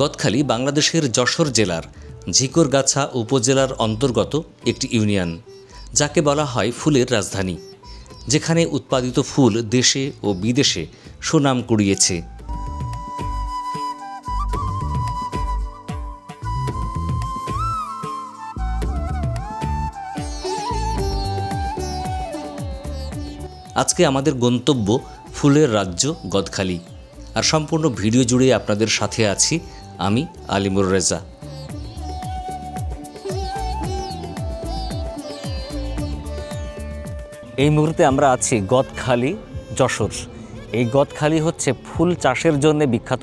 গদখালি বাংলাদেশের যশোর জেলার ঝিকরগাছা উপজেলার অন্তর্গত একটি ইউনিয়ন, যাকে বলা হয় ফুলের রাজধানী, যেখানে উৎপাদিত ফুল দেশে ও বিদেশে সুনাম কুড়িয়েছে। আজকে আমাদের গন্তব্য ফুলের রাজ্য গদখালি। আর সম্পূর্ণ ভিডিও জুড়ে আপনাদের সাথে আছি আমি আলিমুর রেজা। এই মুহূর্তে আমরা আছি গদখালি, যশোর। এই গদখালি হচ্ছে ফুল চাষের জন্য বিখ্যাত।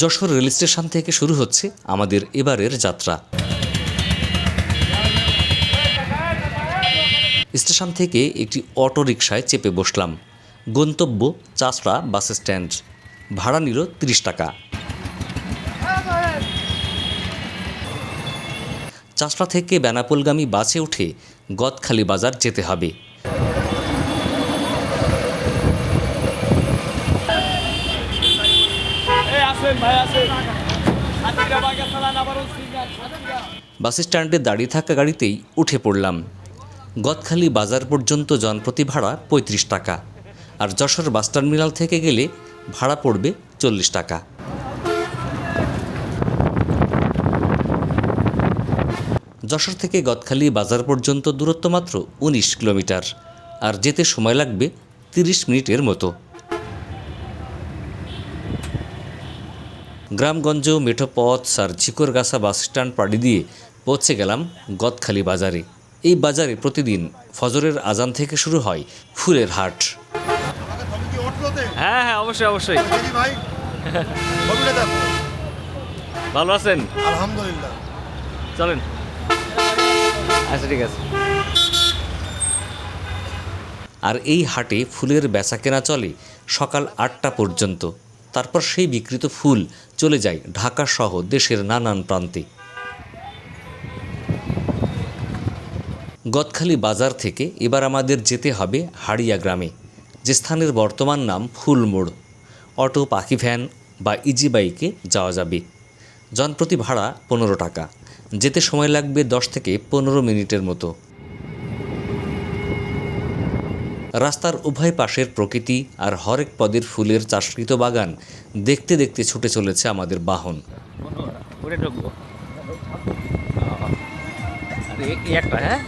যশোর রেল স্টেশন থেকে শুরু হচ্ছে আমাদের এবারের যাত্রা। স্টেশন থেকে একটি অটো রিকশায় চেপে বসলাম। গন্তব্য চাষড়া বাস স্ট্যান্ড। ভাড়া নিল তিরিশ টাকা। চাষড়া থেকে বেনাপোলগামী বাসে উঠে গদখালি বাজার যেতে হবে। বাস স্ট্যান্ডে দাঁড়িয়ে থাকা গাড়িতেই উঠে পড়লাম। গদখালি বাজার পর্যন্ত জনপ্রতি ভাড়া পঁয়ত্রিশ টাকা। আর যশোর বাস টার্মিনাল থেকে গেলে ভাড়া পড়বে চল্লিশ টাকা। যশোর থেকে গদখালি বাজার পর্যন্ত দূরত্ব মাত্র উনিশ কিলোমিটার। আর যেতে সময় লাগবে তিরিশ মিনিটের মতো। গ্রামগঞ্জ মেঠোপথ আর ঝিকরগাছা বাস স্ট্যান্ড পাড়ি দিয়ে পৌঁছে গেলাম গদখালি বাজারে। এই বাজারে প্রতিদিন ফজরের আজান থেকে শুরু হয় ফুলের হাট। হ্যাঁ হ্যাঁ অবশ্যই অবশ্যই। ভালো আছেন? আলহামদুলিল্লাহ চলেন। আচ্ছা ঠিক আছে। আর এই হাটে ফুলের বেচা কেনা চলে সকাল আটটা পর্যন্ত। তারপর সেই বিকৃত ফুল চলে যায় ঢাকা সহ দেশের নানান প্রান্তে। গদখালি বাজার থেকে এবার আমাদের যেতে হবে হাড়িয়া গ্রামে, যে স্থানের বর্তমান নাম ফুলমোড়। অটো, পাখি ভ্যান বা ইজি বাইকে যাওয়া যাবে। জনপ্রতি ভাড়া পনেরো টাকা। যেতে সময় লাগবে দশ থেকে পনেরো মিনিটের মতো। রাস্তার উভয় পাশের প্রকৃতি আর হরেক পদের ফুলের চাষকৃত বাগান দেখতে দেখতে ছুটে চলেছে আমাদের বাহন। হ্যাঁ?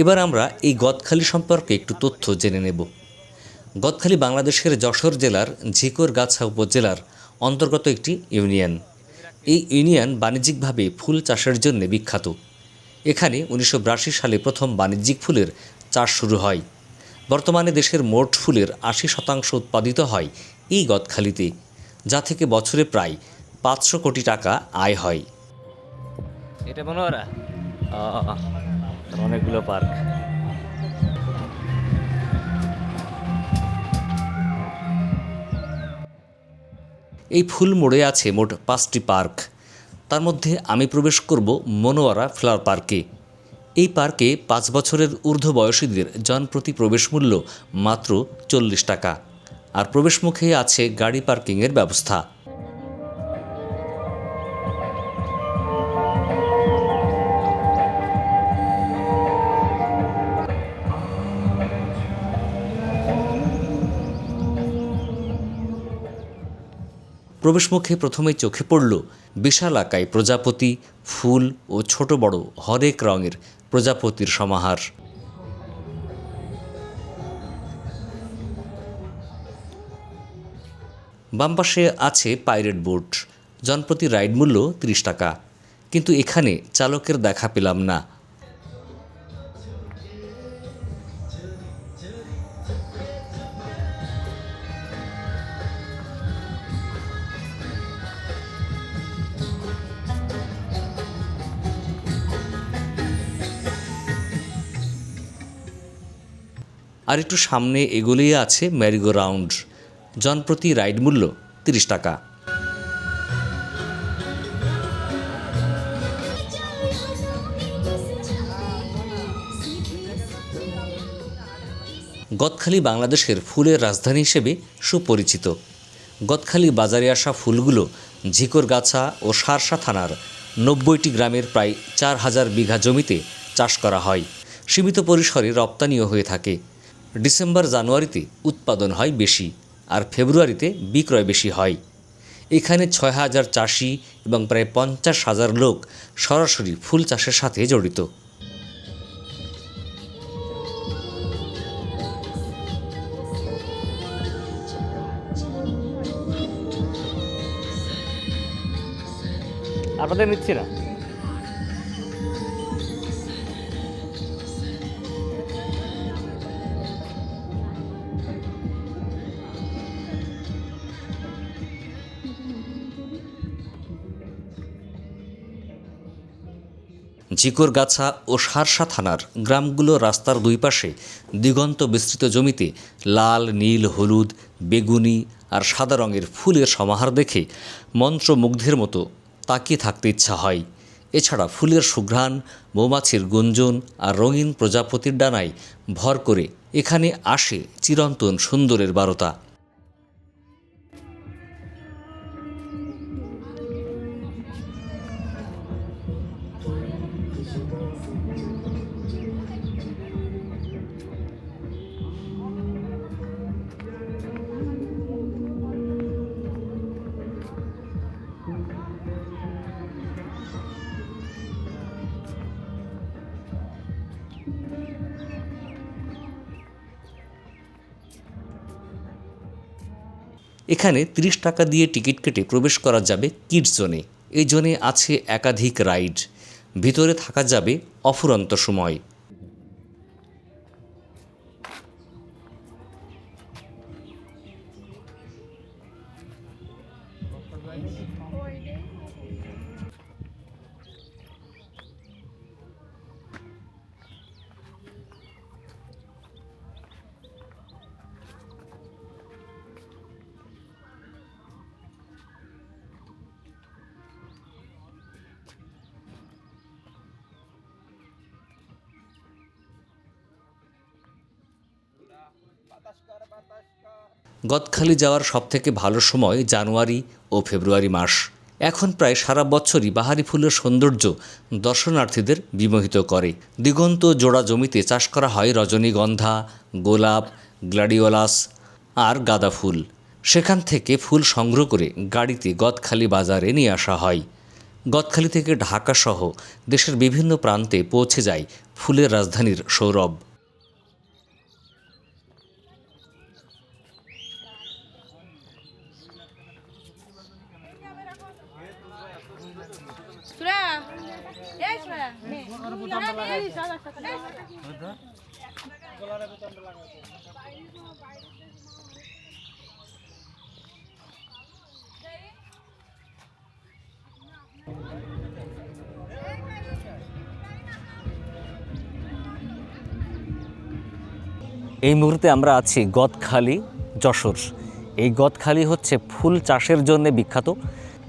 এবার আমরা এই গদখালি সম্পর্কে একটু তথ্য জেনে নেব। গদখালি বাংলাদেশের যশোর জেলার ঝিকরগাছা উপজেলার অন্তর্গত একটি ইউনিয়ন। এই ইউনিয়ন বাণিজ্যিকভাবে ফুল চাষের জন্য বিখ্যাত। এখানে উনিশশো বিরাশি সালে প্রথম বাণিজ্যিক ফুলের চাষ শুরু হয়। বর্তমানে দেশের মোট ফুলের আশি শতাংশ উৎপাদিত হয় এই গদখালিতে, যা থেকে বছরে প্রায় পাঁচশো কোটি টাকা আয় হয়। এটা অনেকগুলো পার্ক। এই ফুল মোড়ে আছে মোট পাঁচটি পার্ক। তার মধ্যে আমি প্রবেশ করব মনোয়ারা ফ্লাওয়ার পার্কে। এই পার্কে পাঁচ বছরের ঊর্ধ্ব বয়সীদের জনপ্রতি প্রবেশ মূল্য মাত্র চল্লিশ টাকা। আর প্রবেশমুখে আছে গাড়ি পার্কিংয়ের ব্যবস্থা। প্রবেশমুখে প্রথমেই চোখে পড়ল বিশাল আকায় প্রজাপতি, ফুল ও ছোট বড় হরেক রঙের প্রজাপতির সমাহার। বামপাশে আছে পাইরেট বোট, জনপ্রতি রাইড মূল্য ত্রিশ টাকা। কিন্তু এখানে চালকের দেখা পেলাম না। আর একটু সামনে এগোলেই আছে ম্যারিগো রাউন্ড। জনপ্রতি রাইড মূল্য তিরিশ টাকা। গদখালি বাংলাদেশের ফুলের রাজধানী হিসেবে সুপরিচিত। গদখালি বাজারে আসা ফুলগুলো ঝিকরগাছা ও সারসা থানার নব্বইটি গ্রামের প্রায় চার হাজার বিঘা জমিতে চাষ করা হয়। সীমিত পরিসরে রপ্তানিও হয়ে থাকে। ডিসেম্বর জানুয়ারিতে উৎপাদন হয় বেশি আর ফেব্রুয়ারিতে বিক্রয় বেশি হয়। এখানে ছয় হাজার চাষি এবং প্রায় পঞ্চাশ হাজার লোক সরাসরি ফুল চাষের সাথে জড়িত। আপনাদের নিচ্ছি না? ঝিকরগাছা ও সারসা থানার গ্রামগুলো রাস্তার দুই পাশে দিগন্ত বিস্তৃত জমিতে লাল, নীল, হলুদ, বেগুনি আর সাদা রঙের ফুলের সমাহার দেখে মন্ত্রমুগ্ধের মতো তাকিয়ে থাকতে ইচ্ছা হয়। এছাড়া ফুলের সুঘ্রাণ, মৌমাছির গুঞ্জন আর রঙিন প্রজাপতির ডানায় ভর করে এখানে আসে চিরন্তন সুন্দরের বারতা। এখানে ৩০ টাকা দিয়ে টিকিট কেটে প্রবেশ করা যাবে কিডস জোনে। এই জোনে আছে একাধিক রাইড। ভিতরে থাকা যাবে অফুরন্ত সময়। গদখালি যাওয়ার সবথেকে ভালো সময় জানুয়ারি ও ফেব্রুয়ারি মাস। এখন প্রায় সারা বছরই বাহারি ফুলের সৌন্দর্য দর্শনার্থীদের বিমোহিত করে। দিগন্ত জোড়া জমিতে চাষ করা হয় রজনীগন্ধা, গোলাপ, গ্লাডিওলাস আর গাঁদা ফুল। সেখান থেকে ফুল সংগ্রহ করে গাড়িতে গদখালি বাজারে নিয়ে আসা হয়। গদখালি থেকে ঢাকাসহ দেশের বিভিন্ন প্রান্তে পৌঁছে যায় ফুলের রাজধানীর সৌরভ সুরা এই সুরা নে এই মুহূর্তে আমরা আছি গদখালি যশোর। এই গদখালি হচ্ছে ফুল চাষের জন্য বিখ্যাত।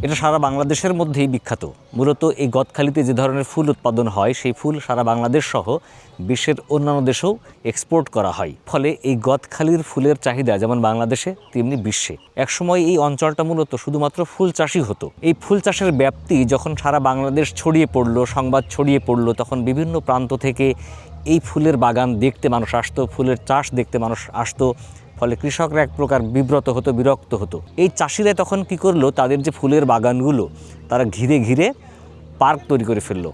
এটা সারা বাংলাদেশের মধ্যেই বিখ্যাত। মূলত এই গদখালিতে যে ধরনের ফুল উৎপাদন হয়, সেই ফুল সারা বাংলাদেশ সহ বিশ্বের অন্যান্য দেশেও এক্সপোর্ট করা হয়। ফলে এই গদখালির ফুলের চাহিদা যেমন বাংলাদেশে, তেমনি বিশ্বে। একসময় এই অঞ্চলটা মূলত শুধুমাত্র ফুল চাষই হতো। এই ফুল চাষের ব্যাপ্তি যখন সারা বাংলাদেশ ছড়িয়ে পড়ল, সংবাদ ছড়িয়ে পড়ল, তখন বিভিন্ন প্রান্ত থেকে এই ফুলের বাগান দেখতে মানুষ আসতো, ফুলের চাষ দেখতে মানুষ আসতো। ফলে কৃষকরা এক প্রকার বিব্রত হতো, বিরক্ত হতো। এই চাষিরা তখন কি করল? তাদের যে ফুলের বাগানগুলো, তারা ঘিরে ঘিরে পার্ক তৈরি করে ফেলল।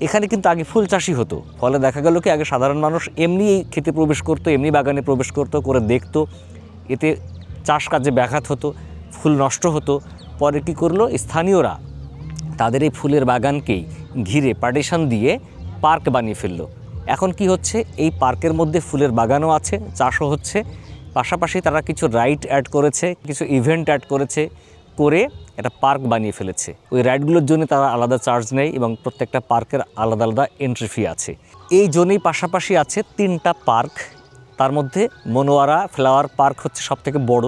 এখানে কিন্তু আগে ফুল চাষি হতো। ফলে দেখা গেল কি, আগে সাধারণ মানুষ এমনি এই খেতে প্রবেশ করতো, এমনি বাগানে প্রবেশ করতো, করে দেখতো। এতে চাষ কাজে ব্যাঘাত হতো, ফুল নষ্ট হতো। পরে কি করল? স্থানীয়রা তাদের এই ফুলের বাগানকেই ঘিরে পার্টিশন দিয়ে পার্ক বানিয়ে ফেলল। এখন কি হচ্ছে? এই পার্কের মধ্যে ফুলের বাগানও আছে, চাষও হচ্ছে। পাশাপাশি তারা কিছু রাইড অ্যাড করেছে, কিছু ইভেন্ট অ্যাড করেছে, করে একটা পার্ক বানিয়ে ফেলেছে। ওই রাইডগুলোর জন্য তারা আলাদা চার্জ নেয় এবং প্রত্যেকটা পার্কের আলাদা আলাদা এন্ট্রি ফি আছে। এই জন্যই পাশাপাশি আছে তিনটা পার্ক। তার মধ্যে মনোয়ারা ফ্লাওয়ার পার্ক হচ্ছে সবথেকে বড়,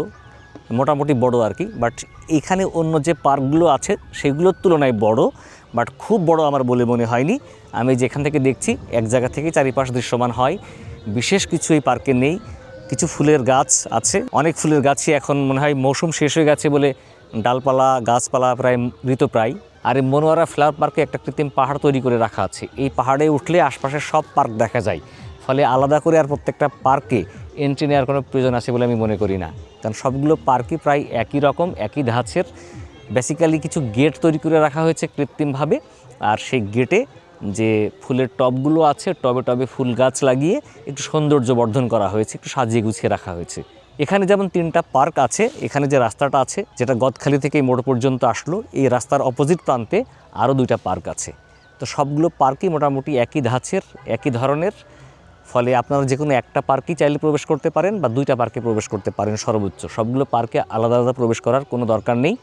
মোটামুটি বড় আর কি। বাট এখানে অন্য যে পার্কগুলো আছে, সেগুলোর তুলনায় বড়, বাট খুব বড় আমার বলে মনে হয়নি। আমি যেখান থেকে দেখছি, এক জায়গা থেকে চারিপাশ দৃশ্যমান হয়। বিশেষ কিছু এই পার্কে নেই। কিছু ফুলের গাছ আছে। অনেক ফুলের গাছই এখন মনে হয় মৌসুম শেষ হয়ে গেছে বলে ডালপালা, গাছপালা প্রায় মৃতপ্রায় আর এই মনোয়ারা ফ্লাওয়ার পার্কে একটা কৃত্রিম পাহাড় তৈরি করে রাখা আছে। এই পাহাড়ে উঠলে আশপাশের সব পার্ক দেখা যায়। ফলে আলাদা করে আর প্রত্যেকটা পার্কে এন্ট্রি নেওয়ার কোনো প্রয়োজন আছে বলে আমি মনে করি না। কারণ সবগুলো পার্কই প্রায় একই রকম, একই ধাঁচের। বেসিক্যালি কিছু গেট তৈরি করে রাখা হয়েছে কৃত্রিমভাবে। আর সেই গেটে যে ফুলের টবগুলো আছে, টবে টবে ফুল গাছ লাগিয়ে একটু সৌন্দর্য বর্ধন করা হয়েছে, একটু সাজিয়ে গুছিয়ে রাখা হয়েছে। এখানে যেমন তিনটা পার্ক আছে, এখানে যে রাস্তাটা আছে, যেটা গদখালি থেকে মোড় পর্যন্ত আসলো, এই রাস্তার অপোজিট প্রান্তে আরও দুইটা পার্ক আছে। তো সবগুলো পার্কই মোটামুটি একই ধাঁচের, একই ধরনের, ফলে আপনারা যে কোনো একটা পার্কই চাইলে প্রবেশ করতে পারেন বা দুইটা পার্কে প্রবেশ করতে পারেন সর্বোচ্চ। সবগুলো পার্কে আলাদা আলাদা প্রবেশ করার কোনো দরকার নেই।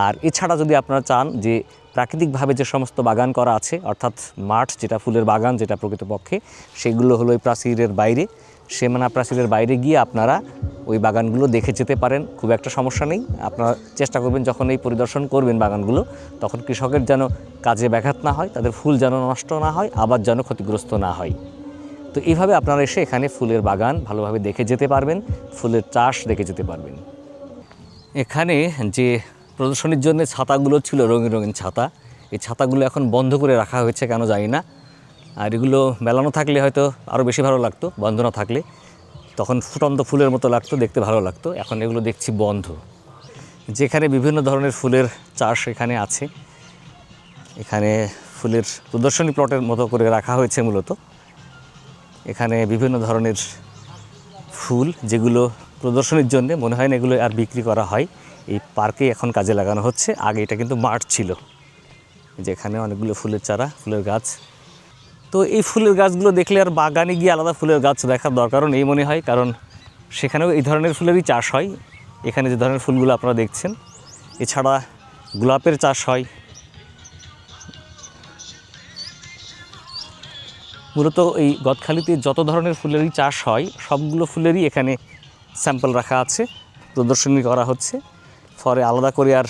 আর এছাড়া যদি আপনারা চান যে প্রাকৃতিকভাবে যে সমস্ত বাগান করা আছে, অর্থাৎ মাঠ যেটা ফুলের বাগান যেটা প্রকৃতপক্ষে, সেগুলো হলো ওই প্রাচীরের বাইরে। সীমানা প্রাচীরের বাইরে গিয়ে আপনারা ওই বাগানগুলো দেখে যেতে পারেন, খুব একটা সমস্যা নেই। আপনারা চেষ্টা করবেন যখন এই পরিদর্শন করবেন বাগানগুলো, তখন কৃষকের যেন কাজে ব্যাঘাত না হয়, তাদের ফুল যেন নষ্ট না হয়, আবার যেন ক্ষতিগ্রস্ত না হয়। তো এইভাবে আপনারা এসে এখানে ফুলের বাগান ভালোভাবে দেখে যেতে পারবেন, ফুলের চাষ দেখে যেতে পারবেন। এখানে যে প্রদর্শনীর জন্য ছাতাগুলো ছিল রঙিন রঙিন ছাতা। এই ছাতাগুলো এখন বন্ধ করে রাখা হয়েছে কেন জানি না। আর এগুলো মেলানো থাকলে হয়তো আরও বেশি ভালো লাগতো, বন্ধ না থাকলে। তখন ফুটন্ত ফুলের মতো লাগতো, দেখতে ভালো লাগতো। এখন এগুলো দেখছি বন্ধ। যেখানে বিভিন্ন ধরনের ফুলের চাষ এখানে আছে। এখানে ফুলের প্রদর্শনী প্লটের মতো করে রাখা হয়েছে মূলত। এখানে বিভিন্ন ধরনের ফুল যেগুলো প্রদর্শনীর জন্য মনে হয় না এগুলো আর বিক্রি করা হয়। এই পার্কে এখন কাজে লাগানো হচ্ছে। আগে এটা কিন্তু মাঠ ছিল, যেখানে অনেকগুলো ফুলের চারা, ফুলের গাছ। তো এই ফুলের গাছগুলো দেখলে আর বাগানে গিয়ে আলাদা ফুলের গাছ দেখার দরকারও নেই মনে হয়, কারণ সেখানেও এই ধরনের ফুলেরই চাষ হয়। এখানে যে ধরনের ফুলগুলো আপনারা দেখছেন, এছাড়া গোলাপের চাষ হয়। মূলত এই গদখালিতে যত ধরনের ফুলেরই চাষ হয়, সবগুলো ফুলেরই এখানে স্যাম্পল রাখা আছে, প্রদর্শনী করা হচ্ছে। ফলে আলাদা করে আর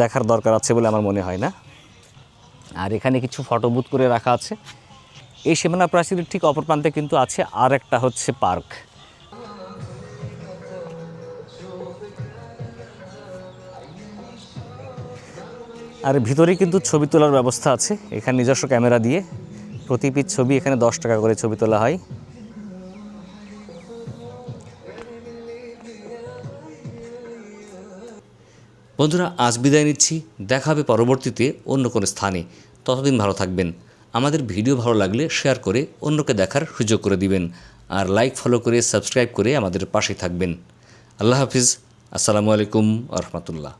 দেখার দরকার আছে বলে আমার মনে হয় না। আর এখানে কিছু ফটো বুথ করে রাখা আছে। এই সীমানা প্রাচীরের ঠিক অপর প্রান্তে কিন্তু আছে আর একটা হচ্ছে পার্ক। আর ভিতরেই কিন্তু ছবি তোলার ব্যবস্থা আছে। এখানে নিজস্ব ক্যামেরা দিয়ে প্রতি পিস ছবি এখানে দশ টাকা করে ছবি তোলা হয়। বন্ধুরা, আজ বিদায় নিচ্ছি। দেখা হবে পরবর্তীতে অন্য কোনো স্থানে। ততদিন ভালো থাকবেন। আমাদের ভিডিও ভালো লাগলে শেয়ার করে অন্যকে দেখার সুযোগ করে দিবেন। আর লাইক ফলো করে সাবস্ক্রাইব করে আমাদের পাশে থাকবেন। আল্লাহ হাফিজ। আসসালামু আলাইকুম রহমতুল্লাহ।